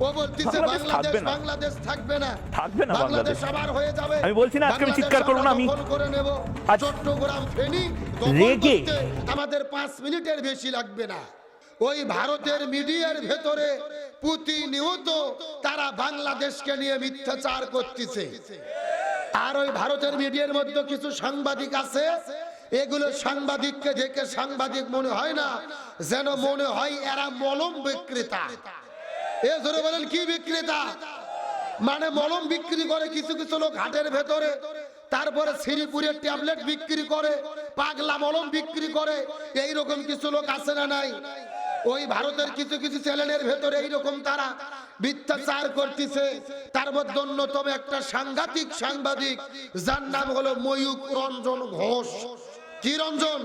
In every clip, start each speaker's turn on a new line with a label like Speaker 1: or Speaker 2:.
Speaker 1: ও বলতেছে
Speaker 2: বাংলাদেশ
Speaker 1: বাংলাদেশ
Speaker 2: থাকবে না।
Speaker 1: থাকবে না বাংলাদেশ
Speaker 2: বাংলাদেশ।
Speaker 1: আবার হয়ে যাবে।
Speaker 2: আমি বলছি না আজকে আমি চিৎকার করব না, আমি-
Speaker 1: করে নেব। চট্টগ্রাম ফেনী
Speaker 2: রেগে।
Speaker 1: আমাদের মিনিটের বেশি লাগবে না। ওই ভারতের মিডিয়ার ভেতরে প্রতিনিয়ত তারা বাংলাদেশকে নিয়ে মিথ্যাচার করতেছে। আর ওই ভারতের মিডিয়ার মধ্যে কিছু সাংবাদিক আছে। এগুলো সাংবাদিককে দেখে সাংবাদিক মনে হয় না যেন মনে হয় এরা মলম বিক্রেতা। এ ধরে বলেন, কি বিক্রেতা? মানে মলম বিক্রি করে কিছু কিছু লোক হাটের ভেতরে, তারপরে শ্রীপুরের ট্যাবলেট বিক্রি করে, পাগলা মলম বিক্রি করে এই রকম কিছু লোক আছে না নাই? ওই ভারতের কিছু কিছু চ্যানেলের ভেতরে এইরকম তারা মিথ্যাচার করতেছে। তার মধ্যে অন্যতম একটা সাংঘাতিক সাংবাদিক, যার নাম হলো ময়ূক রঞ্জন ঘোষ। কি রঞ্জন?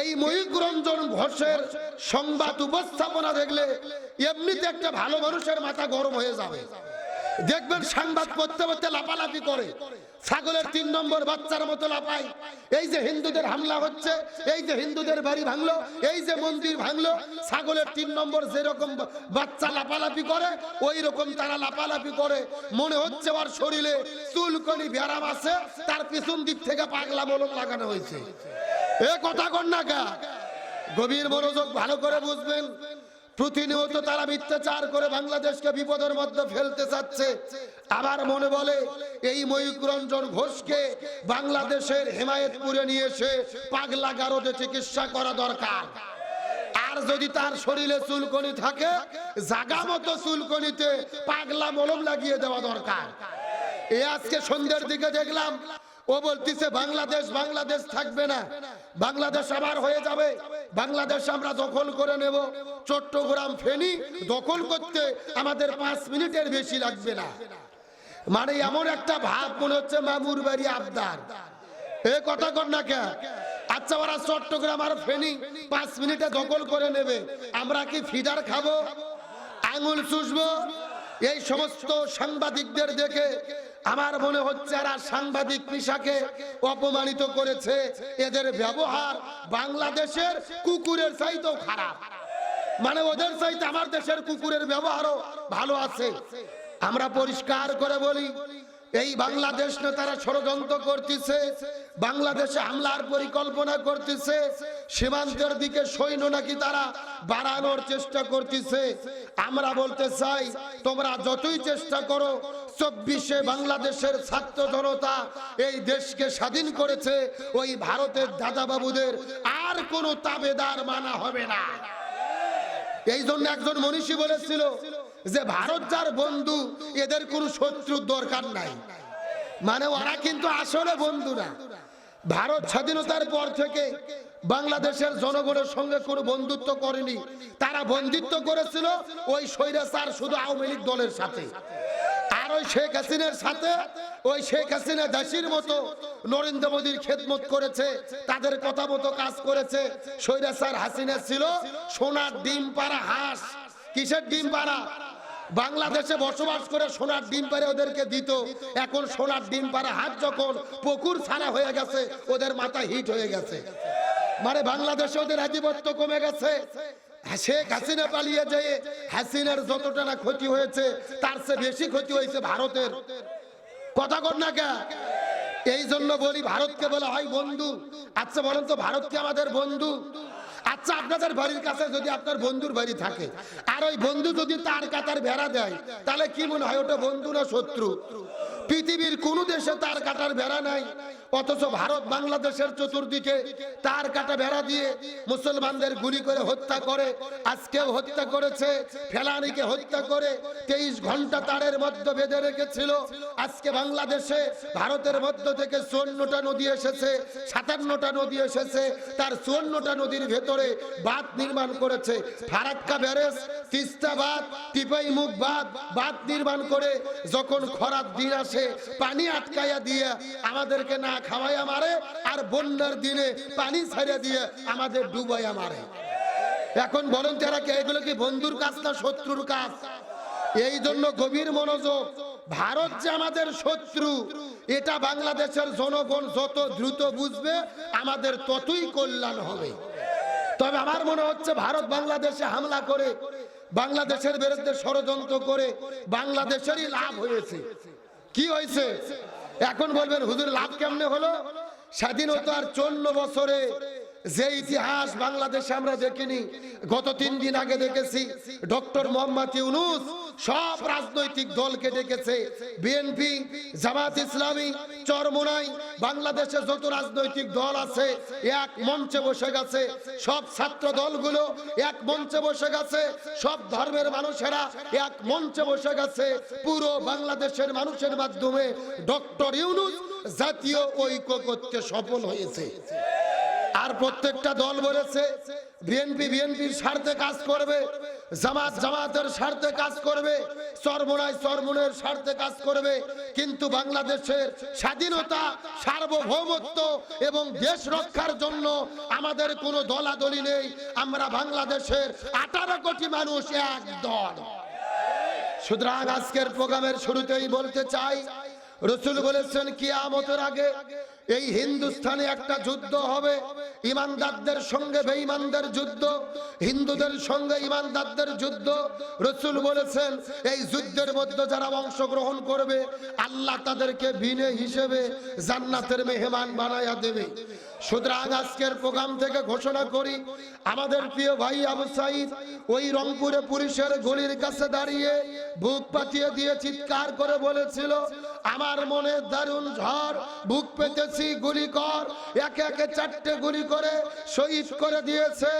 Speaker 1: এই ময়ূক রঞ্জন ঘোষের সংবাদ উপস্থাপনা দেখলে এমনিতে একটা ভালো মানুষের মাথা গরম হয়ে যাবে। দেখবেন সংবাদ পড়তে পড়তে লাপালাপি করে। ছাগলের তিন নম্বর বাচ্চার মতো লাপাই এই যে হিন্দুদের হামলা হচ্ছে, এই যে হিন্দুদের বাড়ি ভাঙলো, এই যে মন্দির ভাঙলো, ছাগলের তিন নম্বর যেরকম বাচ্চা লাপালাপি করে ওই রকম তারা লাপালাপি করে। মনে হচ্ছে ওর শরীরে চুলকনি ব্যারাম আছে, তার পিছন দিক থেকে পাগলা মলম লাগানো হয়েছে। গভীর মনোযোগ ভালো করে বুঝবেন। প্রতিনিয়ত তারা মিথ্যাচার করে বাংলাদেশকে বিপদের মধ্যে ফেলতে চাচ্ছে। আবার মনে বলে, এই ময়ূক রঞ্জন ঘোষকে বাংলাদেশের হেমায়তপুরে নিয়ে এসে পাগলা গারদে চিকিৎসা করা দরকার। আর যদি তার শরীরে চুলকনি থাকে, জাগা মতো চুলকনিতে পাগলা মলম লাগিয়ে দেওয়া দরকার। এ আজকে সন্ধ্যের দিকে দেখলাম ও বলতিছে, বাংলাদেশ বাংলাদেশ থাকবে না। বাংলাদেশ আবার হয়ে যাবে। বাংলাদেশ আমরা দখল করে নেব। চট্টগ্রাম ফেনী দখল করতে আমাদের পাঁচ মিনিটের বেশি লাগবে না। মানে এমন একটা ভাব মনে হচ্ছে মামুর বাড়ি আবদার। এ কথা কর না কে আচ্ছা ওরা চট্টগ্রাম আর ফেনী পাঁচ মিনিটে দখল করে নেবে। আমরা কি ফিডার খাব? আঙুল চুষবো? এই সমস্ত সাংবাদিকদের দেখে আমার মনে হচ্ছে এরা সাংবাদিক পেশাকে অপমানিত করেছে। এদের ব্যবহার বাংলাদেশের কুকুরের চাইতেও খারাপ। মানে ওদের চাইতে আমার দেশের কুকুরের ব্যবহারও ভালো আছে। আমরা পরিষ্কার করে বলি, এই বাংলাদেশ নেতারা ষড়যন্ত্র করতেছে, বাংলাদেশে হামলার পরিকল্পনা করতেছে, সীমান্তের দিকে সৈন্য নাকি তারা বাড়ানোর চেষ্টা করতেছে। আমরা বলতে চাই, তোমরা যতই চেষ্টা করো চব্বিশে বাংলাদেশের ছাত্র জনতা এই দেশকে স্বাধীন করেছে, ওই ভারতের দাদাবাবুদের আর কোনো তাবেদার মানা হবে না। এই জন্য একজন মনীষী বলেছিল যে, ভারত যার বন্ধু, এদের কোনো শত্রুর দরকার নাই। মানে ওরা কিন্তু আসলে বন্ধু না। ভারত স্বাধীনতার পর থেকে বাংলাদেশের জনগণের সঙ্গে কোনো বন্ধুত্ব করেনি। তারা বন্ধুত্ব করেছিল ওই স্বৈরাচার শুধু আওয়ামী লীগ দলের সাথে। ওই শেখ হাসিনার সাথে, ওই শেখ হাসিনা দাসির মতো নরেন্দ্র মোদীর খেদমত করেছে, তাদের কথা মতো কাজ করেছে। হাসিনা ছিল সোনার ডিম হাঁস। কিসের ডিম বাংলাদেশে বসবাস করে সোনার ডিম পারে ওদেরকে দিত। এখন সোনার ডিম পাড়া হাত যখন পুকুর ছাড়া হয়ে গেছে, ওদের মাথা হিট হয়ে গেছে। মানে বাংলাদেশে ওদের আধিপত্য কমে গেছে। শেখ হাসিনা পালিয়ে যেয়ে হাসিনার যতটা না ক্ষতি হয়েছে, তার চেয়ে বেশি ক্ষতি হয়েছে ভারতের। কথা কর না কে? এই জন্য বলি ভারতকে বলা হয় বন্ধু। আচ্ছা বলেন তো ভারত কি আমাদের বন্ধু? আচ্ছা আপনাদের বাড়ির কাছে যদি আপনার বন্ধুর বাড়ি থাকে, আর ওই বন্ধু যদি তার কাতার বেড়া দেয়, তাহলে কি মনে হয় ওটা বন্ধু না শত্রু? পৃথিবীর কোন দেশে তার কাটার বেড়া নাই। অথচ ভারত বাংলাদেশের চতুর্দিকে তার কাটা বেড়া দিয়ে মুসলমানদের গুলি করে হত্যা করে, আজকেও হত্যা করেছে, ফেলানিকে হত্যা করে, তেইশ ঘণ্টা তারের মধ্যে বেঁধে রেখেছিল। আজকে বাংলাদেশে ভারতের মধ্য থেকে চুয়ান্নটা নদী এসেছে, সাতান্নটা নদী এসেছে, তার চুয়ান্নটা নদীর ভেতরে বাঁধ নির্মাণ করেছে। ফারাক্কা ব্যারেজ, তিস্তা বাঁধ টিপাই মুখ বাঁধ বাঁধ নির্মাণ করে যখন খরার দিন আসে, পানি আটকাইয়া দিয়ে আমাদেরকে না খাওয়াইয়া মারে, আর বন্যার দিনে পানি ছাড়িয়ে দিয়ে আমাদের ডুবাইয়া মারে। এখন বলেন তারা কে? এগুলো কি বন্ধুর কাজ না শত্রুর কাজ? এই জন্য গভীর মনোযোগ। ভারত যে আমাদের শত্রু, এটা বাংলাদেশের জনগণ যত দ্রুত বুঝবে, আমাদের ততই কল্যাণ হবে। তবে আমার মনে হচ্ছে ভারত বাংলাদেশে হামলা করে, বাংলাদেশের বিরুদ্ধে ষড়যন্ত্র করে, বাংলাদেশেরই লাভ হয়েছে। কি হয়েছে? এখন বলবেন হুজুর লাভ কেমনে হলো? স্বাধীনতার চোদ্দ বছরে যে ইতিহাস বাংলাদেশে আমরা দেখিনি, গত তিন দিন আগে দেখেছি, ডক্টর মোহাম্মদ ইউনুস সব রাজনৈতিক দলকে ডেকেছে, বিএনপি জামাত ইসলামী, চরমোনাই, বাংলাদেশে যত রাজনৈতিক দল আছে, এক মঞ্চে বসে গেছে, সব ছাত্র দলগুলো এক মঞ্চে বসে গেছে, সব ধর্মের মানুষেরা এক মঞ্চে বসে গেছে, পুরো বাংলাদেশের মানুষের মাধ্যমে ডক্টর ইউনুস জাতীয় ঐক্য করতে সফল হয়েছে। আর প্রত্যেকটা দল বলেছে বিএনপি বিএনপির স্বার্থে কাজ করবে, জামাত জামাতের স্বার্থে কাজ করবে চরমোনায় চরমোনের স্বার্থে কাজ করবে, কিন্তু বাংলাদেশের স্বাধীনতা, সার্বভৌমত্ব এবং দেশ রক্ষার জন্য আমাদের কোনো দলাদলি নেই। আমরা বাংলাদেশের আঠারো কোটি মানুষ এক দল। সুতরাং আজকের প্রোগ্রামের শুরুতেই বলতে চাই, রসুল বলেছেন, কিয়ামতের আগে এই হিন্দুস্তানে একটা যুদ্ধ হবে। ইমানদারদের সঙ্গে বেঈমানদের যুদ্ধ, হিন্দুদের সঙ্গে ইমানদারদের যুদ্ধ। রসুল বলেছেন, এই যুদ্ধের মধ্যে যারা অংশগ্রহণ করবে, আল্লাহ তাদেরকে বিনে হিসেবে জান্নাতের মেহমান বানায়া দেবে। সুতরাং আজকের প্রোগ্রাম থেকে ঘোষণা করি, আমাদের প্রিয় ভাই আবু সাইদ ওই রংপুরে পুলিশের গলির কাছে দাঁড়িয়ে বুক পাতিয়ে দিয়ে চিৎকার করে বলেছিল, আমার মনে দারুণ ঝড়, বুক পেতেছি গুলি কর। একে একে চারটে গুলি করে শহীদ করে দিয়েছে।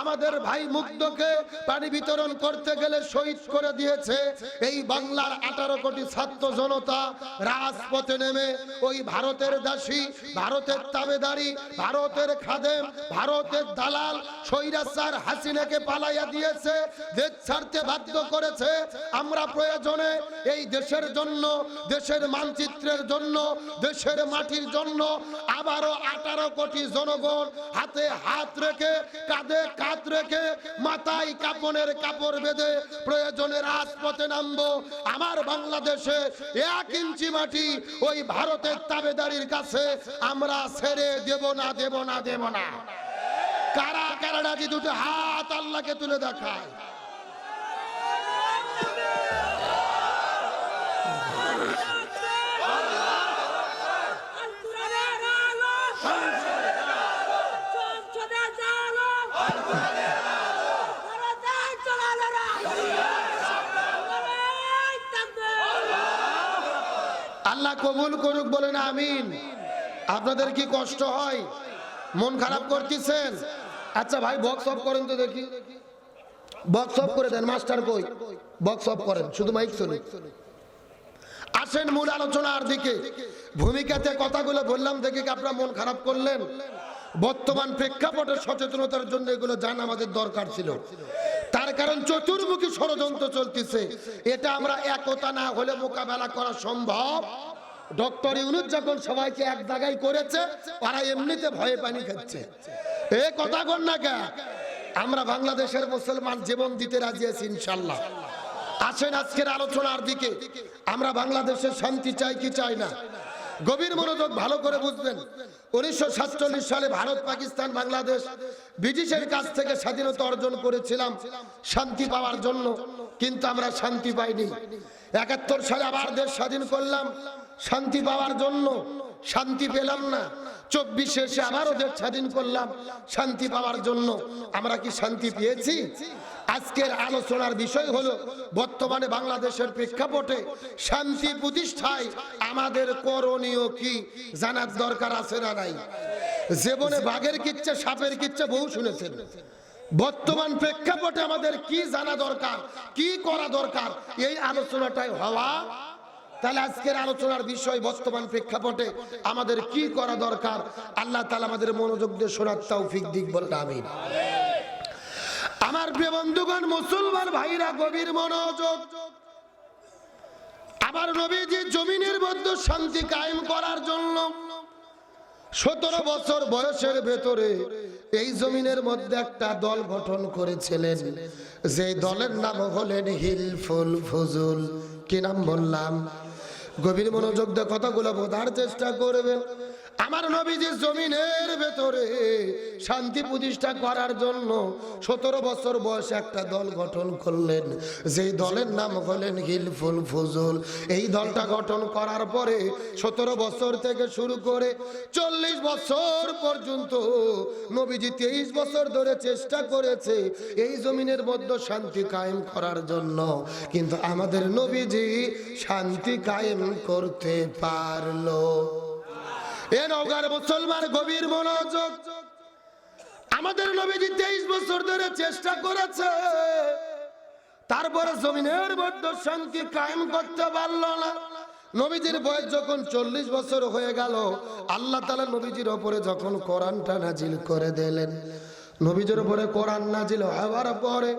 Speaker 1: আমাদের ভাই মুগ্ধকে পানি বিতরণ করতে গেলে শহীদ করে দিয়েছে। এই বাংলার আঠারো কোটি ছাত্র জনতা রাজপথে নেমে ওই ভারতের দাসী, ভারতের তাবেদারি, ভারতের খাদেম, ভারতের দালাল সৈরাচার হাসিনাকে পালাইয়া দিয়েছে, দেশ ছাড়তে বাধ্য করেছে। আমরা প্রয়োজনে এই দেশের জন্য, দেশের মানচিত্রের জন্য, দেশের মাটির জন্য আবারও আঠারো কোটি জনগণ হাতে হাত রেখে, কাঁধে কাঁধ রেখে মাথায় কাপনের কাপড় বেঁধে প্রয়োজনে রাজপথে নামবো। আমার বাংলাদেশে এক ইঞ্চি মাটি ওই ভারতের তাবেদারির কাছে আমরা ছেড়ে দেব না দেব না দেব না। কারা কারা রাজি? দুটো হাত আল্লাহকে তুলে দেখায়। আল্লাহ কবুল করুক বলেন আমিন। আপনাদের কি কষ্ট হয়? মন খারাপ করতেছেন? আচ্ছা ভাই বক্স অফ করেন তো দেখি। বক্স অফ করে দেন মাস্টার কই বক্স অফ করেন, শুধু মাইক চলে আসেন মূল আলোচনার দিকে। ভূমিকাতে কথাগুলো বললাম, দেখে কি আপনারা মন খারাপ করলেন? বর্তমান প্রেক্ষাপটের সচেতনতার জন্য এগুলো জানা আমাদের দরকার ছিল। তার কারণ চতুর্মুখী ষড়যন্ত্র চলতেছে। এটা আমরা একতা না হলে মোকাবেলা করা সম্ভব। ডক্টর ইউনুস যখন সবাইকে এক জায়গায় করেছে ওরা এমনিতে ভয়ে পানি খাচ্ছে। এ কথা কর না কে? আমরা বাংলাদেশের মুসলমান জীবন দিতে রাজি আছি, ইনশাল্লাহ। আসেন আজকের আলোচনার দিকে। আমরা বাংলাদেশের শান্তি চাই কি চাই না? গভীর মনোযোগ ভালো করে বুঝবেন। উনিশশো সাতচল্লিশ সালে ভারত, পাকিস্তান, বাংলাদেশ ব্রিটিশের কাছ থেকে স্বাধীনতা অর্জন করেছিলাম, শান্তি পাওয়ার জন্য। কিন্তু আমরা শান্তি পাইনি। একাত্তর সালে আবার দেশ স্বাধীন করলাম, শান্তি পাওয়ার জন্য। শান্তি পেলাম না। চব্বিশে এসে আবারও দেশ স্বাধীন করলাম, শান্তি পাওয়ার জন্য। আমরা কি শান্তি পেয়েছি? আজকের আলোচনার বিষয় হলো, বর্তমানে বাংলাদেশের প্রেক্ষাপটে শান্তি প্রতিষ্ঠায় আমাদের করণীয় কি, জানার দরকার আছে না নাই? জীবনে বাঘের কিচ্ছে, সাপের কিচ্ছে বহু শুনেছেন। বর্তমান প্রেক্ষাপটে আমাদের কি জানা দরকার, কি করা দরকার, এই আলোচনাটাই হওয়া। তাহলে আজকের আলোচনার বিষয় বর্তমান প্রেক্ষাপটে আমাদের কি করা দরকার, আল্লাহ তালা আমাদের মনোযোগ দিয়ে শোনার তৌফিক দিক বলেন, আমিন। আমার প্রিয় বন্ধুগণ, মুসলমান ভাইরা, গভীর মনোযোগ। আমার নবীজি জমিনের মধ্যে শান্তি কায়েম করার জন্য সতেরো বছর বয়সের ভেতরে এই জমিনের মধ্যে একটা দল গঠন করেছিলেন। যে দলের নাম হলেন হিলফুল ফজুল। কি নাম বললাম? গভীর মনোযোগ দিয়ে কথাগুলো বোঝার চেষ্টা করবেন। আমার নবীজি জমিনের ভেতরে শান্তি প্রতিষ্ঠা করার জন্য সতেরো বছর বয়সে একটা দল গঠন করলেন। যেই দলের নাম হলেন হিলফুল ফুজুল। এই দলটা গঠন করার পরে সতেরো বছর থেকে শুরু করে চল্লিশ বছর পর্যন্ত নবীজি তেইশ বছর ধরে চেষ্টা করেছে এই জমিনের মধ্যে শান্তি কায়েম করার জন্য। কিন্তু আমাদের নবীজি শান্তি কায়েম করতে পারল। এ মুসলমান গভীর মনোযোগ। আমাদের নবীজি তেইশ বছর ধরে চেষ্টা করেছে। তারপরে জমিনের মধ্যে শান্তি কায়েম করতে পারল না। নবীজির বয়স যখন চল্লিশ বছর হয়ে গেল, আল্লাহ তালা নবীজির ওপরে যখন কোরআনটা নাজিল করে দিলেন নবীজির উপরে কোরআন নাজিল হওয়ার পরে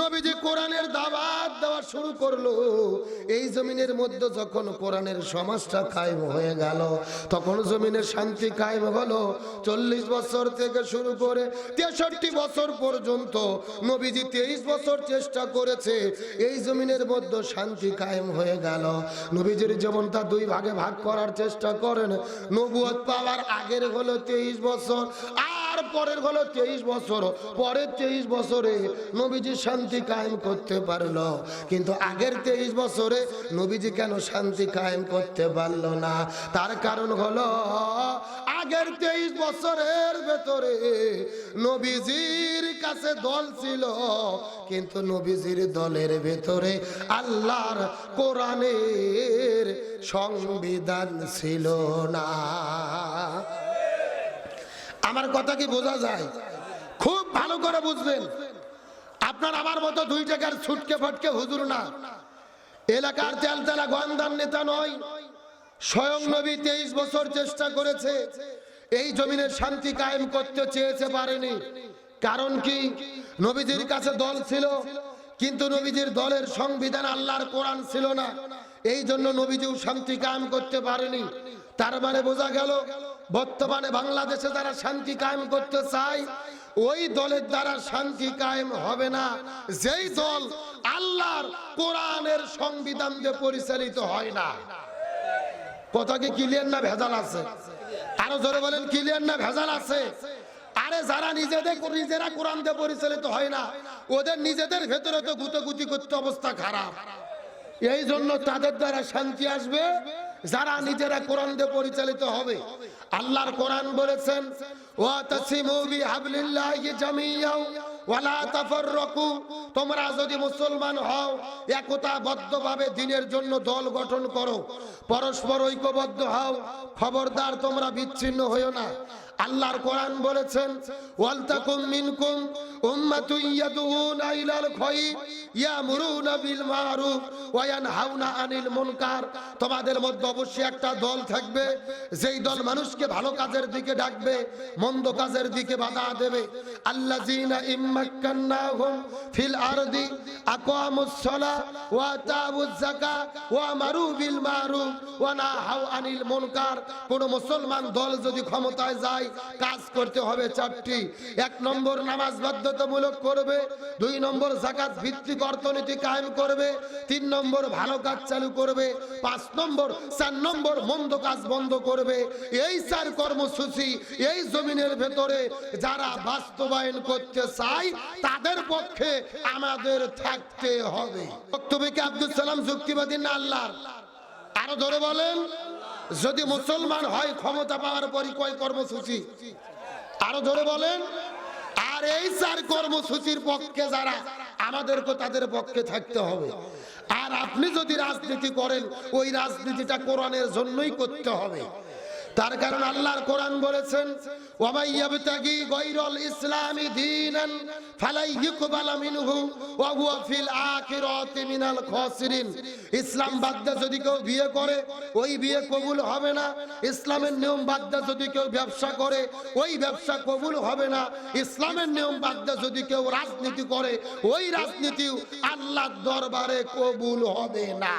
Speaker 1: নবীজি কোরআনের দাবাত দেওয়া শুরু করল। এই জমিনের মধ্যে যখন কোরআনের সমাজটা কায়েম হয়ে গেল, তখন জমিনের শান্তি কায়েম হলো। চল্লিশ বছর থেকে শুরু করে তেষট্টি বছর পর্যন্ত নবীজি তেইশ বছর চেষ্টা করেছে, এই জমিনের মধ্যে শান্তি কায়েম হয়ে গেল। নবীজির যেমনটা দুই ভাগে ভাগ করার চেষ্টা করেন। নবুয়ত পাওয়ার আগের হলো তেইশ বছর, আর পরের হলো তেইশ বছর। পরের তেইশ বছরে নবীজি শান্তি কায়েম করতে পারল। কিন্তু আগের তেইশ বছরে নবীজি কেন শান্তি কায়েম করতে পারল না? তার কারণ হলো, আগের তেইশ বছরের ভেতরে নবীজির কাছে দল ছিল। কিন্তু নবীজির দলের ভেতরে আল্লাহর কোরআনের সংবিধান ছিল না। আমার কথা কি বোঝা যায়? খুব ভালো করে বুঝবেন। আপনার আমার মতো দুই টাকার ছুটকে ফটকে হুজুর না। এলাকার তেলতেলা গোয়ান্দার নেতা নয়, স্বয়ং নবী তেইশ বছর চেষ্টা করেছে, এই জমিনের শান্তি কায়েম করতে চেয়েছে পারেনি। কারণ কি? নবীজির কাছে দল ছিল, কিন্তু নবীজির দলের সংবিধান আল্লাহর কোরআন ছিল না। এই জন্য নবীজিও শান্তি কায়েম করতে পারেনি। তার মানে বোঝা গেল বর্তমানে বাংলাদেশে যারা শান্তি কায়েম করতে চায়, ওই দলের দ্বারা শান্তি কায়েম হবে না। যেই দল আল্লাহর কোরআনের সংবিধান দিয়ে পরিচালিত হয় না। কথা কি ক্লিয়ার না ভেজাল আছে? আরও জোরে বলেন ক্লিয়ার না ভেজাল আছে? আরে যারা নিজেদের, নিজেরা কোরআন দিয়ে পরিচালিত হয় না, ওদের নিজেদের ভেতরে তো গুতগুতি করতে অবস্থা খারাপ। এই জন্য তাদের দ্বারা শান্তি আসবে যারা নিজেরা কোরআন দিয়ে পরিচালিত হবে, আল্লাহর কোরআন বলেছেন তোমরা যদি মুসলমান হও দিনের জন্য দল গঠন করো, পরস্পর ঐক্যবদ্ধ হও, খবরদার তোমরা বিচ্ছিন্ন হইও না। আল্লাহর কোরআন বলেছেন, ওয়ালতাকুম মিনকুম উম্মাতুন ইয়াদউনা ইলাল খায়র ইয়ামুরুনা বিল মারুফ ওয়া ইয়ানহাউনা আনিল মুনকার। তোমাদের মধ্যে অবশ্যই একটা দল থাকবে, যেই দল মানুষকে ভালো কাজের দিকে ডাকবে, মন্দ কাজের দিকে বাধা দেবে। আল্লাযিনা ইম্মাক্কান্নাহুম ফিল আরদি আকামুস সালাহ ওয়া আতাউজ যাকাত ওয়া আমারু বিল মারুফ ওয়া নাহাউ আনিল মুনকার। কোন মুসলমান দল যদি ক্ষমতায় যায় কাজ করতে হবে চারটি। এক নম্বর নামাজ বাধ্যতামূলক করবে, দুই নম্বর জাকাত ভিত্তিক অর্থনীতি কায়েম করবে, তিন নম্বর ভালো কাজ চালু করবে, পাঁচ নম্বর, চার নম্বর মন্দ কাজ বন্ধ করবে। এই চার কর্মসূচি এই জমিনের ভেতরে যারা বাস্তবায়ন করতে চায়, তাদের পক্ষে আমাদের থাকতে হবে। বক্তব্যকে আব্দুল সালাম যুক্তিবাদী না আল্লাহর? আরও ধরে বলেন। যদি মুসলমান হয়, ক্ষমতা পাওয়ার পরই কয় কর্মসূচি? আরও ধরে বলেন। আর এই চার কর্মসূচির পক্ষে যারা, আমাদেরকে তাদের পক্ষে থাকতে হবে। আর আপনি যদি রাজনীতি করেন, ওই রাজনীতিটা কোরআনের জন্যই করতে হবে। তার কারণ আল্লাহর কোরআন বলেছেন, ওয়ামাইয়াবতাগি গায়রাল ইসলামি দীনান ফালাই ইকবালা মিনহু ওয়া হুয়া ফিল আখিরাতি মিনাল খাসিরিন। ইসলাম বাদ দিয়ে যদি কেউ বিয়ে করে, ওই বিয়ে কবুল হবে না। ইসলামের নিয়ম বাদ দিয়ে যদি কেউ ব্যবসা করে, ওই ব্যবসা কবুল হবে না। ইসলামের নিয়ম বাদ দিয়ে যদি কেউ রাজনীতি করে, ওই রাজনীতিও আল্লাহর দরবারে কবুল হবে না।